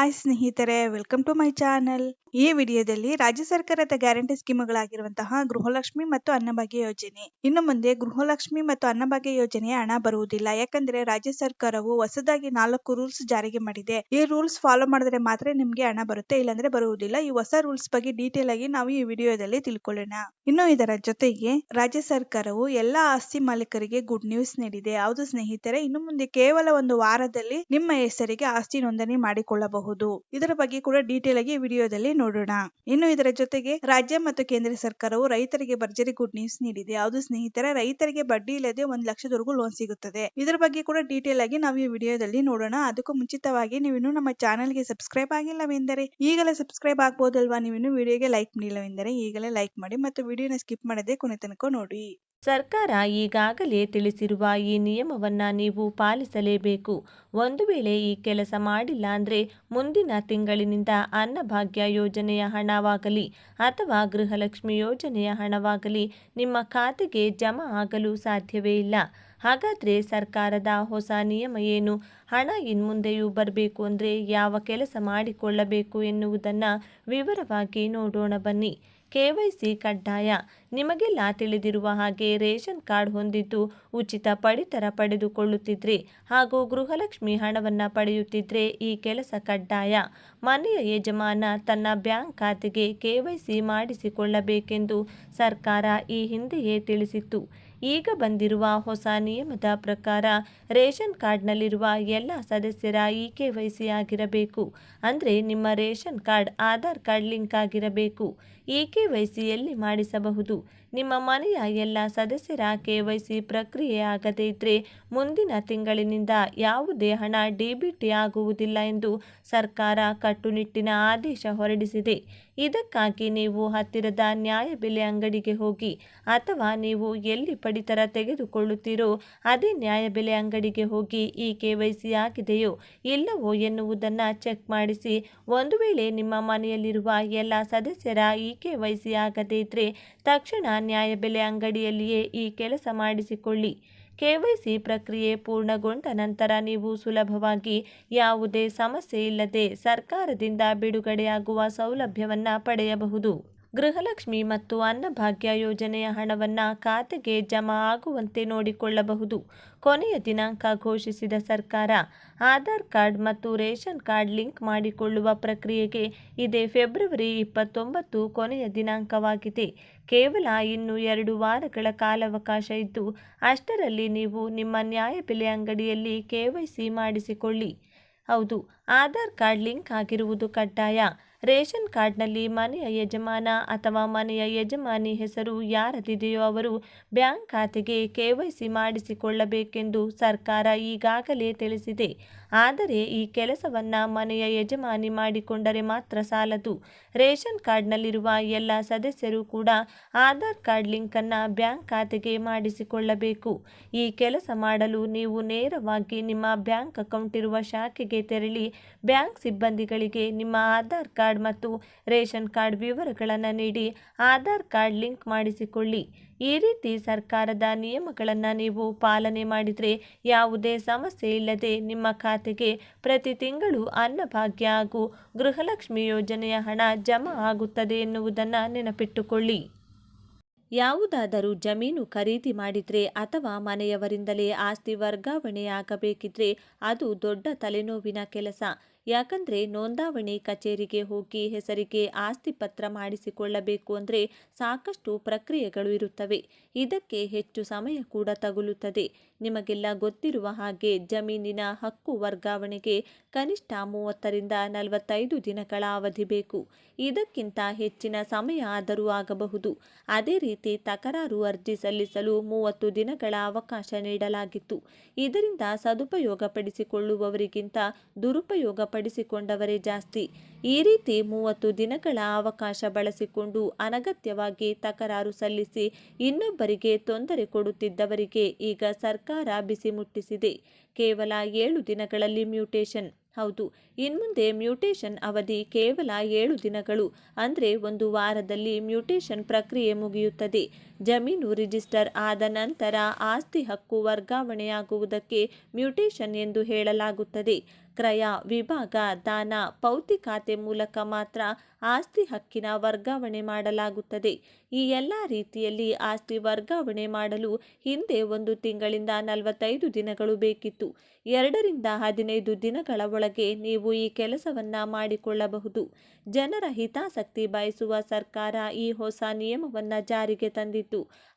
Hi ಸ್ನೇಹಿತರೆ welcome to my channel ಈ ವಿಡಿಯೋದಲ್ಲಿ ರಾಜ್ಯ ಸರ್ಕಾರದ ಗ್ಯಾರಂಟಿ ಸ್ಕೀಮ್ಗಳಾಗಿರುವಂತಹ ಗೃಹಲಕ್ಷ್ಮಿ ಮತ್ತು ಅನ್ನಭಾಗ್ಯ ಯೋಜನೆ. ಇನ್ನು ಮುಂದೆ ಗೃಹಲಕ್ಷ್ಮಿ ಮತ್ತು ಅನ್ನಭಾಗ್ಯ ಯೋಜನೆಯ ಹಣ ಬರುವುದಿಲ್ಲ. ಯಾಕಂದ್ರೆ ರಾಜ್ಯ ಸರ್ಕಾರವು ಹೊಸದಾಗಿ ನಾಲ್ಕು ರೂಲ್ಸ್ ಜಾರಿಗೆ ಮಾಡಿದೆ. ಈ ರೂಲ್ಸ್ ಫಾಲೋ ಮಾಡಿದ್ರೆ ಮಾತ್ರ ನಿಮ್ಗೆ ಹಣ ಬರುತ್ತೆ, ಇಲ್ಲಾಂದ್ರೆ ಬರುವುದಿಲ್ಲ. ಈ ಹೊಸ ರೂಲ್ಸ್ ಬಗ್ಗೆ ಡೀಟೇಲ್ ಆಗಿ ನಾವು ಈ ವಿಡಿಯೋದಲ್ಲಿ ತಿಳ್ಕೊಳ್ಳೋಣ. ಇನ್ನು ಇದರ ಜೊತೆಗೆ ರಾಜ್ಯ ಸರ್ಕಾರವು ಎಲ್ಲಾ ಆಸ್ತಿ ಮಾಲೀಕರಿಗೆ ಗುಡ್ ನ್ಯೂಸ್ ನೀಡಿದೆ. ಹೌದು ಸ್ನೇಹಿತರೆ, ಇನ್ನು ಮುಂದೆ ಕೇವಲ ಒಂದು ವಾರದಲ್ಲಿ ನಿಮ್ಮ ಹೆಸರಿಗೆ ಆಸ್ತಿ ನೋಂದಣಿ ಮಾಡಿಕೊಳ್ಳಬಹುದು. ಇದರ ಬಗ್ಗೆ ಕೂಡ ಡೀಟೇಲ್ ಆಗಿ ವಿಡಿಯೋದಲ್ಲಿ ನೋಡೋಣ. ಇನ್ನು ಇದರ ಜೊತೆಗೆ ರಾಜ್ಯ ಮತ್ತು ಕೇಂದ್ರ ಸರ್ಕಾರವು ರೈತರಿಗೆ ಭರ್ಜರಿ ಗುಡ್ ನ್ಯೂಸ್ ನೀಡಿದೆ. ಯಾವುದು ಸ್ನೇಹಿತರ, ರೈತರಿಗೆ ಬಡ್ಡಿ ಇಲ್ಲದೆ ಒಂದು ಲಕ್ಷದವರೆಗೂ ಲೋನ್ ಸಿಗುತ್ತದೆ. ಇದರ ಬಗ್ಗೆ ಕೂಡ ಡೀಟೇಲ್ ಆಗಿ ನಾವು ಈ ವಿಡಿಯೋದಲ್ಲಿ ನೋಡೋಣ. ಅದಕ್ಕೂ ಮುಂಚಿತವಾಗಿ ನೀವು ನಮ್ಮ ನಮ್ಮ ಚಾನೆಲ್ಗೆ ಸಬ್ಸ್ಕ್ರೈಬ್ ಆಗಿಲ್ಲವೆಂದರೆ, ಈಗಲೇ ಸಬ್ಸ್ಕ್ರೈಬ್ ಆಗ್ಬೋದಲ್ವಾ? ನೀವು ಇನ್ನೂ ವಿಡಿಯೋಗೆ ಲೈಕ್ ಮಾಡಿಲ್ಲವೆಂದರೆ ಈಗಲೇ ಲೈಕ್ ಮಾಡಿ ಮತ್ತು ವಿಡಿಯೋನ ಸ್ಕಿಪ್ ಮಾಡದೆ ಕೊನೆ ತನಕ ನೋಡಿ. ಸರ್ಕಾರ ಈಗಾಗಲೇ ತಿಳಿಸಿರುವ ಈ ನಿಯಮವನ್ನು ನೀವು ಪಾಲಿಸಲೇಬೇಕು. ಒಂದು ವೇಳೆ ಈ ಕೆಲಸ ಮಾಡಿಲ್ಲ ಅಂದರೆ ಮುಂದಿನ ತಿಂಗಳಿನಿಂದ ಅನ್ನಭಾಗ್ಯ ಯೋಜನೆಯ ಹಣವಾಗಲಿ ಅಥವಾ ಗೃಹಲಕ್ಷ್ಮಿ ಯೋಜನೆಯ ಹಣವಾಗಲಿ ನಿಮ್ಮ ಖಾತೆಗೆ ಜಮಾ ಆಗಲು ಸಾಧ್ಯವೇ ಇಲ್ಲ. ಹಾಗಾದರೆ ಸರ್ಕಾರದ ಹೊಸ ನಿಯಮ ಏನು? ಹಣ ಇನ್ಮುಂದೆಯೂ ಬರಬೇಕು ಅಂದರೆ ಯಾವ ಕೆಲಸ ಮಾಡಿಕೊಳ್ಳಬೇಕು ಎನ್ನುವುದನ್ನು ವಿವರವಾಗಿ ನೋಡೋಣ ಬನ್ನಿ. ಕೆವೈಸಿ ಕಡ್ಡಾಯ. ನಿಮಗೆಲ್ಲ ತಿಳಿದಿರುವ ಹಾಗೆ ರೇಷನ್ ಕಾರ್ಡ್ ಹೊಂದಿದ್ದು ಉಚಿತ ಪಡಿತರ ಪಡೆದುಕೊಳ್ಳುತ್ತಿದ್ರಿ. ಹಾಗೂ ಗೃಹಲಕ್ಷ್ಮಿ ಹಣವನ್ನು ಪಡೆಯುತ್ತಿದ್ರೆ ಈ ಕೆಲಸ ಕಡ್ಡಾಯ. ಮನೆಯ ಯಜಮಾನ ತನ್ನ ಬ್ಯಾಂಕ್ ಖಾತೆಗೆ ಕೆವೈಸಿ ಮಾಡಿಸಿಕೊಳ್ಳಬೇಕೆಂದು ಸರ್ಕಾರ ಈ ಹಿಂದೆಯೇ ತಿಳಿಸಿತ್ತು. ಈಗ ಬಂದಿರುವ ಹೊಸ ನಿಯಮದ ಪ್ರಕಾರ ರೇಷನ್ ಕಾರ್ಡ್ನಲ್ಲಿರುವ ಎಲ್ಲ ಸದಸ್ಯರ ಇ ಕೆ ವೈ ಸಿ ಆಗಿರಬೇಕು. ಅಂದರೆ ನಿಮ್ಮ ration card, Aadhaar card link ಆಗಿರಬೇಕು. ಇ ಕೆ ವೈ ಸಿ ಎಲ್ಲಿ ಮಾಡಿಸಬಹುದು? ನಿಮ್ಮ ಮನೆಯ ಎಲ್ಲ ಸದಸ್ಯರ ಕೆ ವೈ ಸಿ ಪ್ರಕ್ರಿಯೆ ಆಗದೇ ಇದ್ದರೆ ಮುಂದಿನ ತಿಂಗಳಿನಿಂದ ಯಾವುದೇ ಹಣ ಡಿಬಿಟಿ ಆಗುವುದಿಲ್ಲ ಎಂದು ಸರ್ಕಾರ ಕಟ್ಟುನಿಟ್ಟಿನ ಆದೇಶ ಹೊರಡಿಸಿದೆ. ಇದಕ್ಕಾಗಿ ನೀವು ಹತ್ತಿರದ ನ್ಯಾಯಬೆಲೆ ಅಂಗಡಿಗೆ ಹೋಗಿ ಅಥವಾ ನೀವು ಎಲ್ಲಿ ಪಡಿತರ ತೆಗೆದುಕೊಳ್ಳುತ್ತೀರೋ ಅದೇ ನ್ಯಾಯಬೆಲೆ ಅಂಗಡಿಗೆ ಹೋಗಿ ಈ ಕೆ ವೈ ಸಿ ಆಗಿದೆಯೋ ಇಲ್ಲವೋ ಎನ್ನುವುದನ್ನು ಚೆಕ್ ಮಾಡಿಸಿ. ಒಂದು ವೇಳೆ ನಿಮ್ಮ ಮನೆಯಲ್ಲಿರುವ ಎಲ್ಲ ಸದಸ್ಯರ ಈ ಕೆ ವೈ ಸಿ ಆಗದೇ ಇದ್ದರೆ ತಕ್ಷಣ ನ್ಯಾಯಬೆಲೆ ಅಂಗಡಿಯಲ್ಲಿಯೇ ಈ ಕೆಲಸ ಮಾಡಿಸಿಕೊಳ್ಳಿ. ಕೆವೈಸಿ ಪ್ರಕ್ರಿಯೆ ಪೂರ್ಣಗೊಂಡ ನಂತರ ನೀವು ಸುಲಭವಾಗಿ ಯಾವುದೇ ಸಮಸ್ಯೆ ಇಲ್ಲದೆ ಸರ್ಕಾರದಿಂದ ಬಿಡುಗಡೆಯಾಗುವ ಸೌಲಭ್ಯವನ್ನು ಪಡೆಯಬಹುದು. ಗೃಹಲಕ್ಷ್ಮಿ ಮತ್ತು ಅನ್ನಭಾಗ್ಯ ಯೋಜನೆಯ ಹಣವನ್ನು ಖಾತೆಗೆ ಜಮಾ ಆಗುವಂತೆ ನೋಡಿಕೊಳ್ಳಬಹುದು. ಕೊನೆಯ ದಿನಾಂಕ ಘೋಷಿಸಿದ ಸರ್ಕಾರ ಆಧಾರ್ ಕಾರ್ಡ್ ಮತ್ತು ರೇಷನ್ ಕಾರ್ಡ್ ಲಿಂಕ್ ಮಾಡಿಕೊಳ್ಳುವ ಪ್ರಕ್ರಿಯೆಗೆ ಇದೇ ಫೆಬ್ರವರಿ ಇಪ್ಪತ್ತೊಂಬತ್ತು ಕೊನೆಯ ದಿನಾಂಕವಾಗಿದೆ. ಕೇವಲ ಇನ್ನು ಎರಡು ವಾರಗಳ ಕಾಲಾವಕಾಶ ಇದ್ದು, ಅಷ್ಟರಲ್ಲಿ ನೀವು ನಿಮ್ಮ ನ್ಯಾಯಬೆಲೆ ಅಂಗಡಿಯಲ್ಲಿ ಕೆ ಮಾಡಿಸಿಕೊಳ್ಳಿ. ಹೌದು, ಆಧಾರ್ ಕಾರ್ಡ್ ಲಿಂಕ್ ಆಗಿರುವುದು ಕಡ್ಡಾಯ. ರೇಷನ್ ಕಾರ್ಡ್ನಲ್ಲಿ ಮನೆಯ ಯಜಮಾನ ಅಥವಾ ಮನೆಯ ಯಜಮಾನಿ ಹೆಸರು ಯಾರದಿದೆಯೋ ಅವರು ಬ್ಯಾಂಕ್ ಖಾತೆಗೆ ಕೆವೈಸಿ ಮಾಡಿಸಿಕೊಳ್ಳಬೇಕೆಂದು ಸರ್ಕಾರ ಈಗಾಗಲೇ ತಿಳಿಸಿದೆ. ಆದರೆ ಈ ಕೆಲಸವನ್ನು ಮನೆಯ ಯಜಮಾನಿ ಮಾಡಿಕೊಂಡರೆ ಮಾತ್ರ ಸಾಲದು. ರೇಷನ್ ಕಾರ್ಡ್ನಲ್ಲಿರುವ ಎಲ್ಲ ಸದಸ್ಯರು ಕೂಡ ಆಧಾರ್ ಕಾರ್ಡ್ ಲಿಂಕನ್ನು ಬ್ಯಾಂಕ್ ಖಾತೆಗೆ ಮಾಡಿಸಿಕೊಳ್ಳಬೇಕು. ಈ ಕೆಲಸ ಮಾಡಲು ನೀವು ನೇರವಾಗಿ ನಿಮ್ಮ ಬ್ಯಾಂಕ್ ಅಕೌಂಟ್ ಇರುವ ಶಾಖೆಗೆ ತೆರಳಿ ಬ್ಯಾಂಕ್ ಸಿಬ್ಬಂದಿಗಳಿಗೆ ನಿಮ್ಮ ಆಧಾರ್ ಕಾರ್ಡ್ ಮತ್ತು ರೇಷನ್ ಕಾರ್ಡ್ ವಿವರಗಳನ್ನು ನೀಡಿ ಆಧಾರ್ ಕಾರ್ಡ್ ಲಿಂಕ್ ಮಾಡಿಸಿಕೊಳ್ಳಿ. ಈ ರೀತಿ ಸರ್ಕಾರದ ನಿಯಮಗಳನ್ನು ನೀವು ಪಾಲನೆ ಮಾಡಿದರೆ ಯಾವುದೇ ಸಮಸ್ಯೆ ಇಲ್ಲದೆ ನಿಮ್ಮ ಖಾತೆಗೆ ಪ್ರತಿ ತಿಂಗಳು ಅನ್ನಭಾಗ್ಯ ಹಾಗೂ ಗೃಹಲಕ್ಷ್ಮಿ ಯೋಜನೆಯ ಹಣ ಜಮಾ ಆಗುತ್ತದೆ ಎನ್ನುವುದನ್ನು ನೆನಪಿಟ್ಟುಕೊಳ್ಳಿ. ಯಾವುದಾದರೂ ಜಮೀನು ಖರೀದಿ ಮಾಡಿದರೆ ಅಥವಾ ಮನೆಯವರಿಂದಲೇ ಆಸ್ತಿ ವರ್ಗಾವಣೆಯಾಗಬೇಕಿದ್ರೆ ಅದು ದೊಡ್ಡ ತಲೆನೋವಿನ ಕೆಲಸ. ಯಾಕಂದರೆ ನೋಂದಾವಣಿ ಕಚೇರಿಗೆ ಹೋಗಿ ಹೆಸರಿಗೆ ಆಸ್ತಿ ಪತ್ರ ಮಾಡಿಸಿಕೊಳ್ಳಬೇಕು ಅಂದರೆ ಸಾಕಷ್ಟು ಪ್ರಕ್ರಿಯೆಗಳು ಇರುತ್ತವೆ. ಇದಕ್ಕೆ ಹೆಚ್ಚು ಸಮಯ ಕೂಡ ತಗುಲುತ್ತದೆ. ನಿಮಗೆಲ್ಲ ಗೊತ್ತಿರುವ ಹಾಗೆ ಜಮೀನಿನ ಹಕ್ಕು ವರ್ಗಾವಣೆಗೆ ಕನಿಷ್ಠ ಮೂವತ್ತರಿಂದ ನಲವತ್ತೈದು ದಿನಗಳ ಅವಧಿ ಬೇಕು. ಇದಕ್ಕಿಂತ ಹೆಚ್ಚಿನ ಸಮಯ ಆದರೂ ಆಗಬಹುದು. ಅದೇ ರೀತಿ ತಕರಾರು ಅರ್ಜಿ ಸಲ್ಲಿಸಲು ಮೂವತ್ತು ದಿನಗಳ ಅವಕಾಶ ನೀಡಲಾಗಿತ್ತು. ಇದರಿಂದ ಸದುಪಯೋಗ ಪಡಿಸಿಕೊಳ್ಳುವವರಿಗಿಂತ ದುರುಪಯೋಗ ಪಡಿಸಿಕೊಂಡವರೇ ಜಾಸ್ತಿ. ಈ ರೀತಿ ಮೂವತ್ತು ದಿನಗಳ ಅವಕಾಶ ಬಳಸಿಕೊಂಡು ಅನಗತ್ಯವಾಗಿ ತಕರಾರು ಸಲ್ಲಿಸಿ ಇನ್ನೊಬ್ಬರಿಗೆ ತೊಂದರೆ ಕೊಡುತ್ತಿದ್ದವರಿಗೆ ಈಗ ಸರ್ಕಾರ ಬಿಸಿ ಮುಟ್ಟಿಸಿದೆ. ಕೇವಲ ಏಳು ದಿನಗಳಲ್ಲಿ ಮ್ಯೂಟೇಷನ್. ಹೌದು, ಇನ್ಮುಂದೆ ಮ್ಯೂಟೇಷನ್ ಅವಧಿ ಕೇವಲ ಏಳು ದಿನಗಳು. ಅಂದರೆ ಒಂದು ವಾರದಲ್ಲಿ ಮ್ಯೂಟೇಷನ್ ಪ್ರಕ್ರಿಯೆ ಮುಗಿಯುತ್ತದೆ. ಜಮೀನು ರಿಜಿಸ್ಟರ್ ಆದ ನಂತರ ಆಸ್ತಿ ಹಕ್ಕು ವರ್ಗಾವಣೆಯಾಗುವುದಕ್ಕೆ ಮ್ಯೂಟೇಷನ್ ಎಂದು ಹೇಳಲಾಗುತ್ತದೆ. ಕ್ರಯ ವಿಭಾಗ ದಾನ ಪೌತಿ ಖಾತೆ ಮೂಲಕ ಮಾತ್ರ ಆಸ್ತಿ ಹಕ್ಕಿನ ವರ್ಗಾವಣೆ ಮಾಡಲಾಗುತ್ತದೆ. ಈ ಎಲ್ಲ ರೀತಿಯಲ್ಲಿ ಆಸ್ತಿ ವರ್ಗಾವಣೆ ಮಾಡಲು ಹಿಂದೆ ಒಂದು ತಿಂಗಳಿಂದ ನಲವತ್ತೈದು ದಿನಗಳು ಬೇಕಿತ್ತು. ಎರಡರಿಂದ ಹದಿನೈದು ದಿನಗಳ ಒಳಗೆ ನೀವು ಈ ಕೆಲಸವನ್ನ ಮಾಡಿಕೊಳ್ಳಬಹುದು. ಜನರ ಹಿತಾಸಕ್ತಿ ಬಯಸುವ ಸರ್ಕಾರ ಈ ಹೊಸ ನಿಯಮವನ್ನು ಜಾರಿಗೆ ತಂದಿತ್ತು.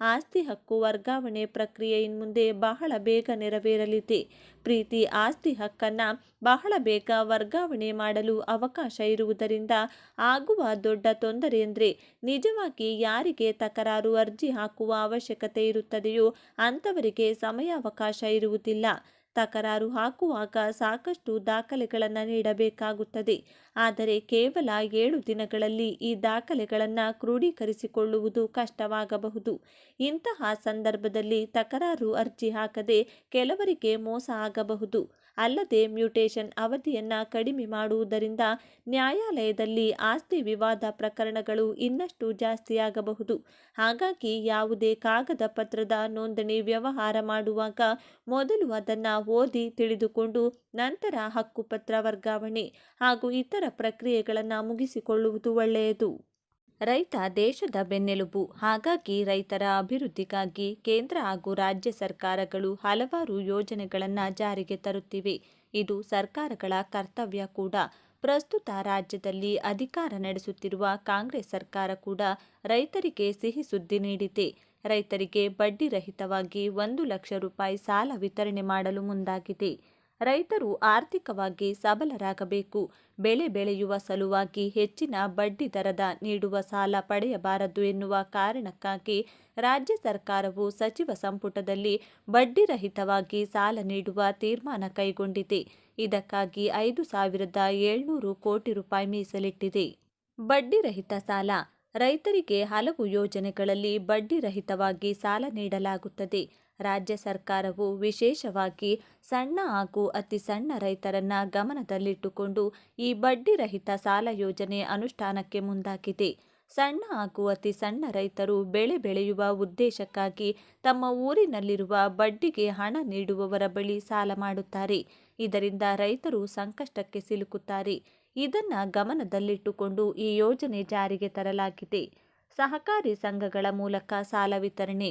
ಆಸ್ತಿ ಹಕ್ಕು ವರ್ಗಾವಣೆ ಪ್ರಕ್ರಿಯೆ ಇನ್ಮುಂದೆ ಬಹಳ ಬೇಗ ನೆರವೇರಲಿದೆ. ಪ್ರೀತಿ ಆಸ್ತಿ ಹಕ್ಕನ್ನು ಬಹಳ ಬೇಗ ವರ್ಗಾವಣೆ ಮಾಡಲು ಅವಕಾಶ ಇರುವುದರಿಂದ ಆಗುವ ದೊಡ್ಡ ತೊಂದರೆ ಎಂದರೆ ನಿಜವಾಗಿ ಯಾರಿಗೆ ತಕರಾರು ಅರ್ಜಿ ಹಾಕುವ ಅವಶ್ಯಕತೆ ಇರುತ್ತದೆಯೋ ಅಂಥವರಿಗೆ ಸಮಯಾವಕಾಶ ಇರುವುದಿಲ್ಲ. ತಕರಾರು ಹಾಕುವಾಗ ಸಾಕಷ್ಟು ದಾಖಲೆಗಳನ್ನು ನೀಡಬೇಕಾಗುತ್ತದೆ. ಆದರೆ ಕೇವಲ ಏಳು ದಿನಗಳಲ್ಲಿ ಈ ದಾಖಲೆಗಳನ್ನು ಕ್ರೋಢೀಕರಿಸಿಕೊಳ್ಳುವುದು ಕಷ್ಟವಾಗಬಹುದು. ಇಂತಹ ಸಂದರ್ಭದಲ್ಲಿ ತಕರಾರು ಅರ್ಜಿ ಹಾಕದೆ ಕೆಲವರಿಗೆ ಮೋಸ ಆಗಬಹುದು. ಅಲ್ಲದೆ ಮ್ಯೂಟೇಷನ್ ಅವಧಿಯನ್ನು ಕಡಿಮೆ ಮಾಡುವುದರಿಂದ ನ್ಯಾಯಾಲಯದಲ್ಲಿ ಆಸ್ತಿ ವಿವಾದ ಪ್ರಕರಣಗಳು ಇನ್ನಷ್ಟು ಜಾಸ್ತಿಯಾಗಬಹುದು. ಹಾಗಾಗಿ ಯಾವುದೇ ಕಾಗದ ಪತ್ರದ ನೋಂದಣಿ ವ್ಯವಹಾರ ಮಾಡುವಾಗ ಮೊದಲು ಅದನ್ನು ಓದಿ ತಿಳಿದುಕೊಂಡು ನಂತರ ಹಕ್ಕುಪತ್ರ ವರ್ಗಾವಣೆ ಹಾಗೂ ಇತರ ಪ್ರಕ್ರಿಯೆಗಳನ್ನು ಮುಗಿಸಿಕೊಳ್ಳುವುದು ಒಳ್ಳೆಯದು. ರೈತ ದೇಶದ ಬೆನ್ನೆಲುಬು. ಹಾಗಾಗಿ ರೈತರ ಅಭಿವೃದ್ಧಿಗಾಗಿ ಕೇಂದ್ರ ಹಾಗೂ ರಾಜ್ಯ ಸರ್ಕಾರಗಳು ಹಲವಾರು ಯೋಜನೆಗಳನ್ನು ಜಾರಿಗೆ ತರುತ್ತಿವೆ. ಇದು ಸರ್ಕಾರಗಳ ಕರ್ತವ್ಯ ಕೂಡ. ಪ್ರಸ್ತುತ ರಾಜ್ಯದಲ್ಲಿ ಅಧಿಕಾರ ನಡೆಸುತ್ತಿರುವ ಕಾಂಗ್ರೆಸ್ ಸರ್ಕಾರ ಕೂಡ ರೈತರಿಗೆ ಸಿಹಿ ಸುದ್ದಿ ನೀಡಿದೆ. ರೈತರಿಗೆ ಬಡ್ಡಿರಹಿತವಾಗಿ ಒಂದು ಲಕ್ಷ ರೂಪಾಯಿ ಸಾಲ ವಿತರಣೆ ಮಾಡಲು ಮುಂದಾಗಿದೆ. ರೈತರು ಆರ್ಥಿಕವಾಗಿ ಸಬಲರಾಗಬೇಕು. ಬೆಳೆ ಬೆಳೆಯುವ ಸಲುವಾಗಿ ಹೆಚ್ಚಿನ ಬಡ್ಡಿ ದರದ ನೀಡುವ ಸಾಲ ಪಡೆಯಬಾರದು ಎನ್ನುವ ಕಾರಣಕ್ಕಾಗಿ ರಾಜ್ಯ ಸರ್ಕಾರವು ಸಚಿವ ಸಂಪುಟದಲ್ಲಿ ಬಡ್ಡಿರಹಿತವಾಗಿ ಸಾಲ ನೀಡುವ ತೀರ್ಮಾನ ಕೈಗೊಂಡಿದೆ. ಇದಕ್ಕಾಗಿ ಐದು ಸಾವಿರದ ಏಳ್ನೂರು ಕೋಟಿ ರೂಪಾಯಿ ಮೀಸಲಿಟ್ಟಿದೆ. ಬಡ್ಡಿರಹಿತ ಸಾಲ. ರೈತರಿಗೆ ಹಲವು ಯೋಜನೆಗಳಲ್ಲಿ ಬಡ್ಡಿರಹಿತವಾಗಿ ಸಾಲ ನೀಡಲಾಗುತ್ತದೆ. ರಾಜ್ಯ ಸರ್ಕಾರವು ವಿಶೇಷವಾಗಿ ಸಣ್ಣ ಹಾಗೂ ಅತಿ ಸಣ್ಣ ರೈತರನ್ನ ಗಮನದಲ್ಲಿಟ್ಟುಕೊಂಡು ಈ ಬಡ್ಡಿ ರಹಿತ ಸಾಲ ಯೋಜನೆ ಅನುಷ್ಠಾನಕ್ಕೆ ಮುಂದಾಗಿದೆ. ಸಣ್ಣ ಹಾಗೂ ಅತಿ ಸಣ್ಣ ರೈತರು ಬೆಳೆ ಬೆಳೆಯುವ ಉದ್ದೇಶಕ್ಕಾಗಿ ತಮ್ಮ ಊರಿನಲ್ಲಿರುವ ಬಡ್ಡಿಗೆ ಹಣ ನೀಡುವವರ ಬಳಿ ಸಾಲ ಮಾಡುತ್ತಾರೆ. ಇದರಿಂದ ರೈತರು ಸಂಕಷ್ಟಕ್ಕೆ ಸಿಲುಕುತ್ತಾರೆ. ಇದನ್ನು ಗಮನದಲ್ಲಿಟ್ಟುಕೊಂಡು ಈ ಯೋಜನೆ ಜಾರಿಗೆ ತರಲಾಗಿದೆ. ಸಹಕಾರಿ ಸಂಘಗಳ ಮೂಲಕ ಸಾಲ ವಿತರಣೆ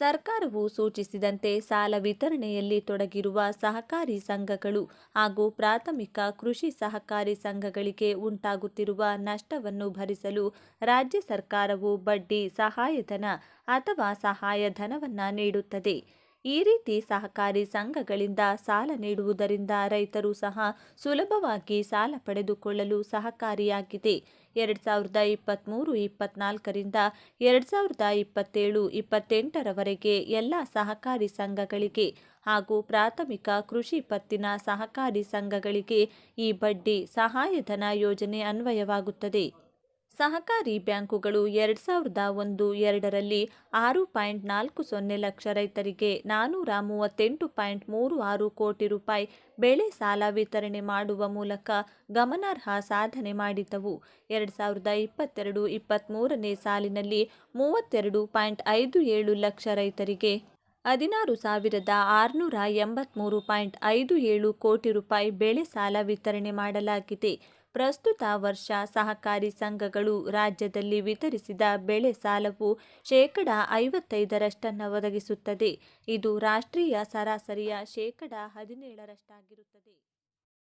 ಸರ್ಕಾರವು ಸೂಚಿಸಿದಂತೆ ಸಾಲ ವಿತರಣೆಯಲ್ಲಿ ತೊಡಗಿರುವ ಸಹಕಾರಿ ಸಂಘಗಳು ಹಾಗೂ ಪ್ರಾಥಮಿಕ ಕೃಷಿ ಸಹಕಾರಿ ಸಂಘಗಳಿಗೆ ಉಂಟಾಗುತ್ತಿರುವ ನಷ್ಟವನ್ನು ಭರಿಸಲು ರಾಜ್ಯ ಸರ್ಕಾರವು ಬಡ್ಡಿ, ಸಹಾಯಧನ ಅಥವಾ ಸಹಾಯಧನವನ್ನು ನೀಡುತ್ತದೆ. ಈ ರೀತಿ ಸಹಕಾರಿ ಸಂಘಗಳಿಂದ ಸಾಲ ನೀಡುವುದರಿಂದ ರೈತರು ಸಹ ಸುಲಭವಾಗಿ ಸಾಲ ಪಡೆದುಕೊಳ್ಳಲು ಸಹಕಾರಿಯಾಗಿದೆ. ಎರಡು ಸಾವಿರದ ಇಪ್ಪತ್ತ್ಮೂರು ಇಪ್ಪತ್ನಾಲ್ಕರಿಂದ ಎರಡು ಸಾವಿರದ ಇಪ್ಪತ್ತೇಳು, ಇಪ್ಪತ್ತೆಂಟರವರೆಗೆ ಎಲ್ಲ ಸಹಕಾರಿ ಸಂಘಗಳಿಗೆ ಹಾಗೂ ಪ್ರಾಥಮಿಕ ಕೃಷಿ ಪತ್ತಿನ ಸಹಕಾರಿ ಸಂಘಗಳಿಗೆ ಈ ಬಡ್ಡಿ ಸಹಾಯಧನ ಯೋಜನೆ ಅನ್ವಯವಾಗುತ್ತದೆ. ಸಹಕಾರಿ ಬ್ಯಾಂಕುಗಳು ಎರಡು ಸಾವಿರದ ಒಂದು ಎರಡರಲ್ಲಿ ಆರು ಪಾಯಿಂಟ್ ನಾಲ್ಕು ಸೊನ್ನೆ ಲಕ್ಷ ರೈತರಿಗೆ ನಾನ್ನೂರ ಮೂವತ್ತೆಂಟು ಪಾಯಿಂಟ್ ಮೂರು ಆರು ಕೋಟಿ ರೂಪಾಯಿ ಬೆಳೆ ಸಾಲ ವಿತರಣೆ ಮಾಡುವ ಮೂಲಕ ಗಮನಾರ್ಹ ಸಾಧನೆ ಮಾಡಿದ್ದವು. ಎರಡು ಸಾವಿರದ ಇಪ್ಪತ್ತೆರಡು ಇಪ್ಪತ್ತ್ಮೂರನೇ ಸಾಲಿನಲ್ಲಿ ಮೂವತ್ತೆರಡು ಪಾಯಿಂಟ್ ಐದು ಏಳು ಲಕ್ಷ ರೈತರಿಗೆ ಹದಿನಾರು ಸಾವಿರದ ಆರುನೂರ ಎಂಬತ್ತ್ಮೂರು ಪಾಯಿಂಟ್ ಐದು ಏಳು ಕೋಟಿ ರೂಪಾಯಿ ಬೆಳೆ ಸಾಲ ವಿತರಣೆ ಮಾಡಲಾಗಿದೆ. ಪ್ರಸ್ತುತ ವರ್ಷ ಸಹಕಾರಿ ಸಂಘಗಳು ರಾಜ್ಯದಲ್ಲಿ ವಿತರಿಸಿದ ಬೆಳೆ ಸಾಲವು ಶೇಕಡ ಐವತ್ತೈದರಷ್ಟನ್ನು ಒದಗಿಸುತ್ತದೆ. ಇದು ರಾಷ್ಟ್ರೀಯ ಸರಾಸರಿಯ ಶೇಕಡ ಹದಿನೇಳರಷ್ಟಾಗಿರುತ್ತದೆ.